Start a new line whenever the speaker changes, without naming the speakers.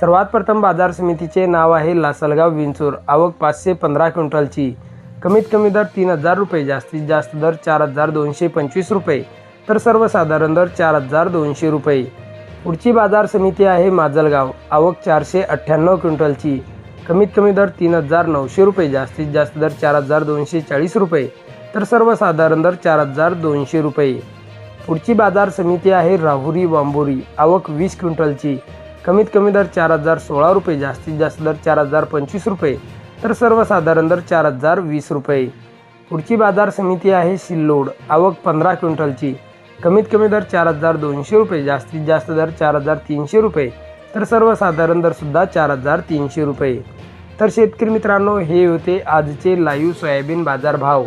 सर्वात प्रथम बाजार समितीचे नाव आहे लासलगाव विंचूर. आवक पाचशे पंधरा क्विंटलची. कमीत कमी दर तीन हजार रुपये जास्तीत जास्त दर चार हजार दोनशे पंचवीस रुपये तर सर्वसाधारण दर चार हजार दोनशे रुपये. पुढची बाजार समिती आहे माजलगाव. आवक चारशे अठ्ठ्याण्णव क्विंटलची. कमीत कमी दर तीन हजार नऊशे रुपये जास्तीत जास्त दर चार हजार दोनशे चाळीस रुपये तर सर्वसाधारण दर चार हजार दोनशे रुपये. पुढची बाजार समिती आहे राहुरी वांबोरी. आवक वीस क्विंटलची. कमीत कमी दर चार हजार सोळा रुपये जास्तीत जास्त दर चार हजार पंचवीस रुपये तर सर्वसाधारण दर चार हजार वीस रुपये. पुढची बाजार समिती आहे सिल्लोड आवक पंधरा क्विंटलची. कमीत कमी दर चार हजार दोनशे रुपये जास्तीत जास्त दर चार हजार तीनशे रुपये तर सर्वसाधारण दरसुद्धा चार हजार तीनशे रुपये. तर शेतकरी मित्रांनो हे होते आजचे लाईव्ह सोयाबीन बाजार भाव